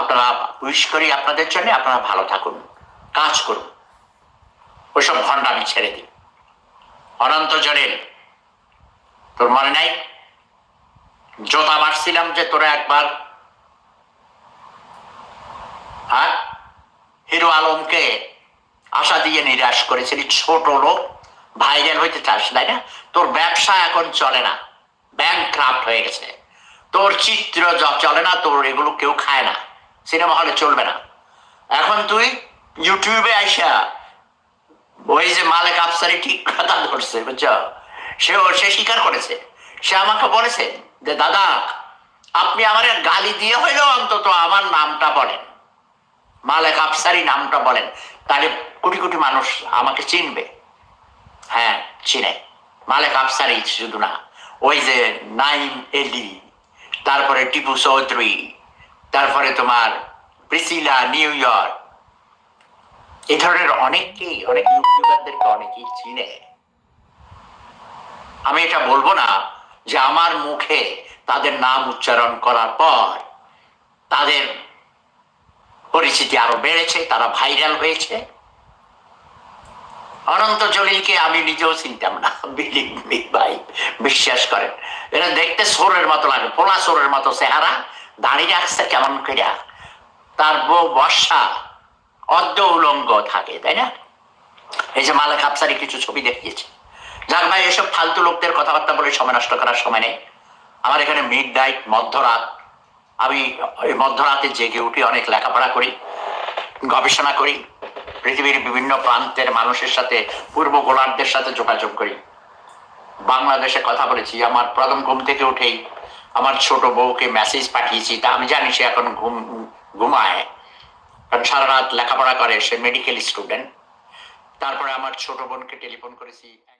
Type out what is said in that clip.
আপনারা উইশ করি আপনাদের জন্য আপনারা ভালো থাকুন, কাজ করুন। ওইসব ভণ্ডামি ছেড়ে দিন অনন্ত জনের তোর মনে নাই? জোতা মারছিলাম যে তোরা একবার। হ্যাঁ হিরো আলমকে আশা দিয়ে নিরাশ করেছিলি, ছোট লোক ভাইরাল হইতে চাস, তাই না? তোর ব্যবসা এখন চলে না ব্যাংক ক্রাফ্ট হয়ে গেছে। তোর চিত্র চলে না, তোর এগুলো কেউ খায় না। সিনেমা হলে চলবে না। এখন তুই ইউটিউবে আইসা ওই যে মালিক আফসারি ঠিক কথা ধরছে, বুঝছ? সেও, সে স্বীকার করেছে। সে আমাকে বলেছে যে, দাদা, আপনি আমার গালি দিয়ে হইলেও অন্তত আমার নামটা বলেন। মালেক আফসারি নামটা বলেন। তাহলে কোটি কোটি মানুষ আমাকে চিনবে। হ্যাঁ চিনে। মালেক আফসারি শুধু না, ওই যে নাইম এলি, তারপরে টিপু চৌধুরী তারপরে তোমার প্রিসিলা নিউ ইয়র্ক এই ধরনের অনেককেই অনেক ইউটিউবারদেরকে অনেকেই চিনে। আমি এটা বলব না যে আমার মুখে তাদের নাম উচ্চারণ করার পর তাদের পরিচিতি আরও বেড়েছে, তারা ভাইরাল হয়েছে। অনন্ত জলিলকে আমি নিজেও চিনতাম না বিলিভ মি ভাই, বিশ্বাস করেন। এটা দেখতে সোরের মতো লাগে, পোলা সোরের মতো চেহারা দাঁড়িয়ে রাখছে কেমন করিয়া? তার বউ বর্ষা অর্ধ উলঙ্গ থাকে, তাই না? এই যে মালিক আফসারি কিছু ছবি দেখিয়েছে। যাক ভাই, এসব ফালতু লোকদের কথাবার্তা বলে সময় নষ্ট করার সময় নেই। আমার এখানে মিড নাইট মধ্যরাত, আমি ওই মধ্যরাতে জেগে উঠি অনেক লেখাপড়া করি, গবেষণা করি, পৃথিবীর বিভিন্ন প্রান্তের মানুষের সাথে, পূর্ব গোলার্ধের সাথে যোগাযোগ করি। বাংলাদেশে কথা বলেছি, আমার প্রথম ঘুম থেকে উঠেই আমার ছোট বউকে মেসেজ পাঠিয়েছি। তা আমি জানি সে এখন ঘুম, ঘুমায়। কারণ সারা রাত লেখাপড়া করে, সে মেডিকেল স্টুডেন্ট তারপরে আমার ছোট বোনকে টেলিফোন করেছি।